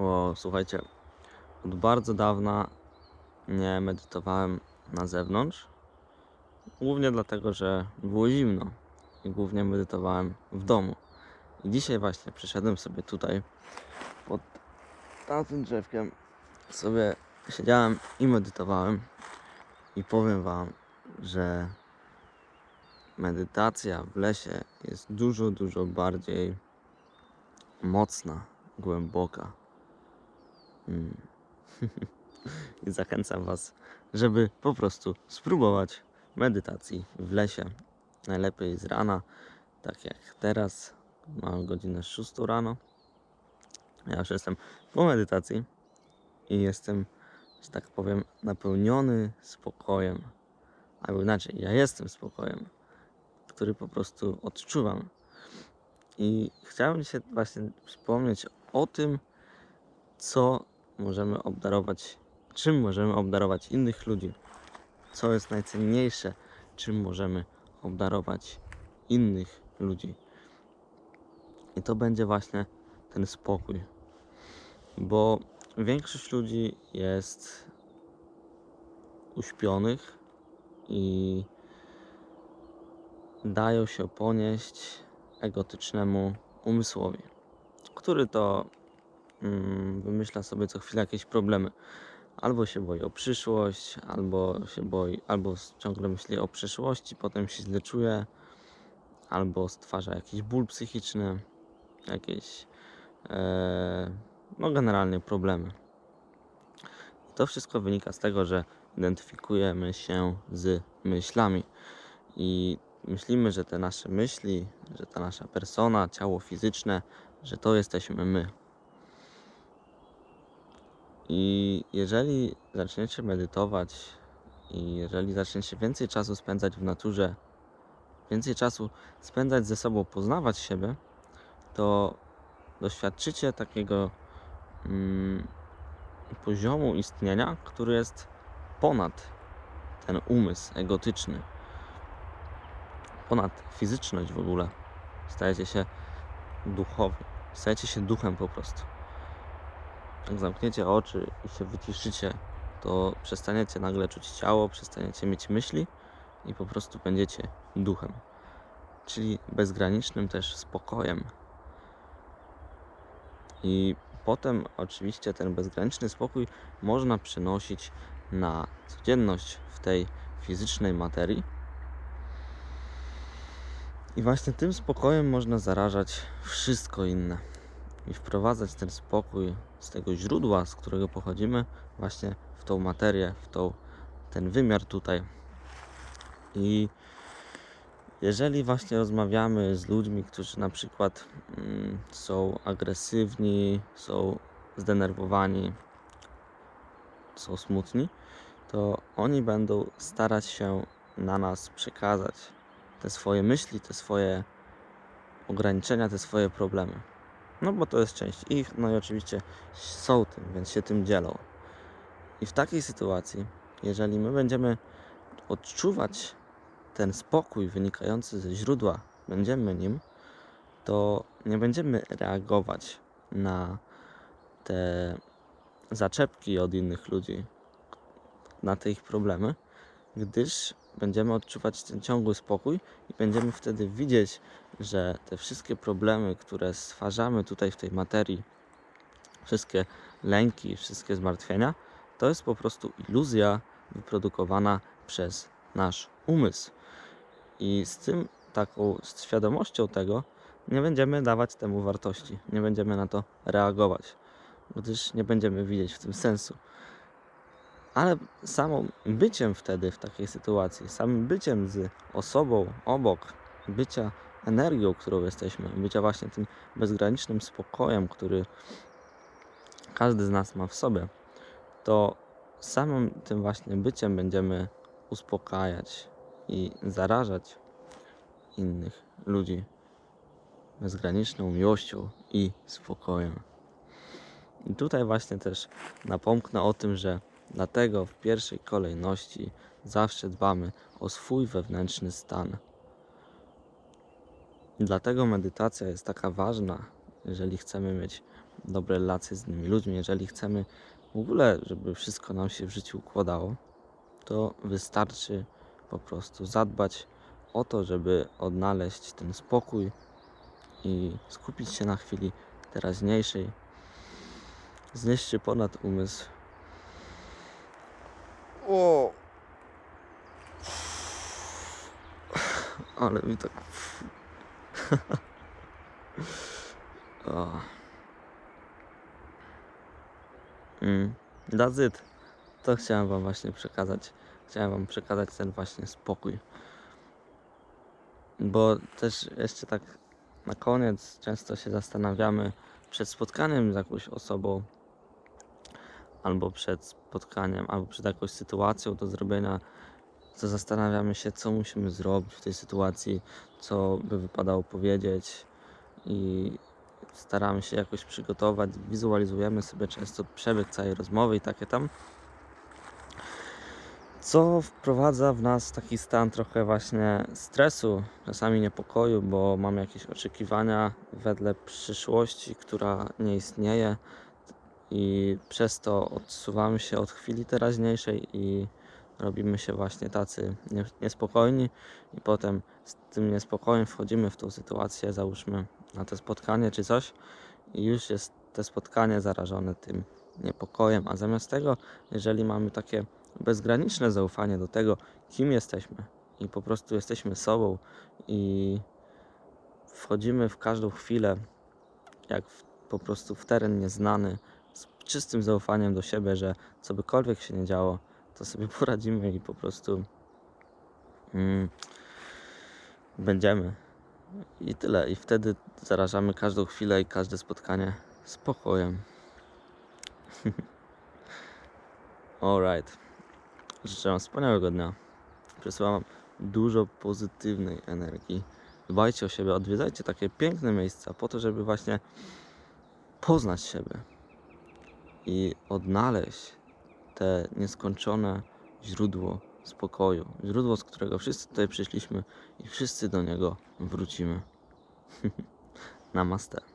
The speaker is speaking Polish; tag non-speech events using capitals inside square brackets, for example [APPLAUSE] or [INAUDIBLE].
O, słuchajcie, od bardzo dawna nie medytowałem na zewnątrz. Głównie dlatego, że było zimno i głównie medytowałem w domu. I dzisiaj właśnie przyszedłem sobie tutaj pod tamtym drzewkiem sobie siedziałem i medytowałem i powiem wam, że medytacja w lesie jest dużo, dużo bardziej mocna, głęboka. Mm. [LAUGHS] I zachęcam Was, żeby po prostu spróbować medytacji w lesie. Najlepiej z rana, tak jak teraz. Mam godzinę 6 rano. Ja już jestem po medytacji i jestem, że tak powiem, napełniony spokojem. Albo inaczej, ja jestem spokojem, który po prostu odczuwam. I chciałem się właśnie wspomnieć o tym, co możemy obdarować, czym możemy obdarować innych ludzi, co jest najcenniejsze, czym możemy obdarować innych ludzi. I to będzie właśnie ten spokój, bo większość ludzi jest uśpionych i dają się ponieść egotycznemu umysłowi, który to wymyśla sobie co chwilę jakieś problemy. Albo się boi o przyszłość, albo się boi, albo ciągle myśli o przyszłości, potem się źle czuje, albo stwarza jakiś ból psychiczny, jakieś e, no generalnie problemy. I to wszystko wynika z tego, że identyfikujemy się z myślami i myślimy, że te nasze myśli, że ta nasza persona, ciało fizyczne, że to jesteśmy my. I jeżeli zaczniecie medytować i jeżeli zaczniecie więcej czasu spędzać w naturze, więcej czasu spędzać ze sobą, poznawać siebie, to doświadczycie takiego mm, poziomu istnienia, który jest ponad ten umysł egotyczny, ponad fizyczność w ogóle. Stajecie się duchowi, stajecie się duchem po prostu. Jak zamkniecie oczy i się wyciszycie, to przestaniecie nagle czuć ciało, przestaniecie mieć myśli i po prostu będziecie duchem. Czyli bezgranicznym też spokojem. I potem oczywiście ten bezgraniczny spokój można przenosić na codzienność w tej fizycznej materii. I właśnie tym spokojem można zarażać wszystko inne i wprowadzać ten spokój z tego źródła, z którego pochodzimy, właśnie w tą materię, w tą, ten wymiar tutaj. I jeżeli właśnie rozmawiamy z ludźmi, którzy na przykład mm, są agresywni, są zdenerwowani, są smutni, to oni będą starać się na nas przekazać te swoje myśli, te swoje ograniczenia, te swoje problemy. No bo to jest część ich, no i oczywiście są tym, więc się tym dzielą. I w takiej sytuacji, jeżeli my będziemy odczuwać ten spokój wynikający ze źródła, będziemy nim, to nie będziemy reagować na te zaczepki od innych ludzi, na te ich problemy, gdyż będziemy odczuwać ten ciągły spokój i będziemy wtedy widzieć, że te wszystkie problemy, które stwarzamy tutaj w tej materii, wszystkie lęki, wszystkie zmartwienia, to jest po prostu iluzja wyprodukowana przez nasz umysł. I z tym, taką z świadomością tego, nie będziemy dawać temu wartości, nie będziemy na to reagować, gdyż nie będziemy widzieć w tym sensu. Ale samą byciem wtedy w takiej sytuacji, samym byciem z osobą obok, bycia energią, którą jesteśmy, bycia właśnie tym bezgranicznym spokojem, który każdy z nas ma w sobie, to samym tym właśnie byciem będziemy uspokajać i zarażać innych ludzi bezgraniczną miłością i spokojem. I tutaj właśnie też napomknę o tym, że dlatego w pierwszej kolejności zawsze dbamy o swój wewnętrzny stan. Dlatego medytacja jest taka ważna, jeżeli chcemy mieć dobre relacje z innymi ludźmi, jeżeli chcemy w ogóle, żeby wszystko nam się w życiu układało, to wystarczy po prostu zadbać o to, żeby odnaleźć ten spokój i skupić się na chwili teraźniejszej. Znieść się ponad umysł. Ale mi tak. [LAUGHS] Mm. That's it. To chciałem Wam właśnie przekazać. Chciałem Wam przekazać ten właśnie spokój. Bo też jeszcze tak na koniec często się zastanawiamy przed spotkaniem z jakąś osobą, albo przed spotkaniem, albo przed jakąś sytuacją do zrobienia, to zastanawiamy się, co musimy zrobić w tej sytuacji, co by wypadało powiedzieć i staramy się jakoś przygotować, wizualizujemy sobie często przebieg całej rozmowy i takie tam. Co wprowadza w nas taki stan trochę właśnie stresu, czasami niepokoju, bo mamy jakieś oczekiwania wedle przyszłości, która nie istnieje i przez to odsuwamy się od chwili teraźniejszej i robimy się właśnie tacy nie- niespokojni i potem z tym niespokojem wchodzimy w tą sytuację, załóżmy na to spotkanie czy coś i już jest to spotkanie zarażone tym niepokojem, a zamiast tego, jeżeli mamy takie bezgraniczne zaufanie do tego, kim jesteśmy i po prostu jesteśmy sobą i wchodzimy w każdą chwilę jak w, po prostu w teren nieznany z czystym zaufaniem do siebie, że co bykolwiek się nie działo, to sobie [LAUGHS] poradzimy i po prostu mm, będziemy. I tyle. I wtedy zarażamy każdą chwilę i każde spotkanie spokojem. [LAUGHS] Alright. Życzę Wam wspaniałego dnia. Przesyłam Wam dużo pozytywnej energii. Dbajcie o siebie, odwiedzajcie takie piękne miejsca po to, żeby właśnie poznać siebie i odnaleźć te nieskończone źródło spokoju. Źródło, z którego wszyscy tutaj przyszliśmy i wszyscy do niego wrócimy. [LAUGHS] Namaste.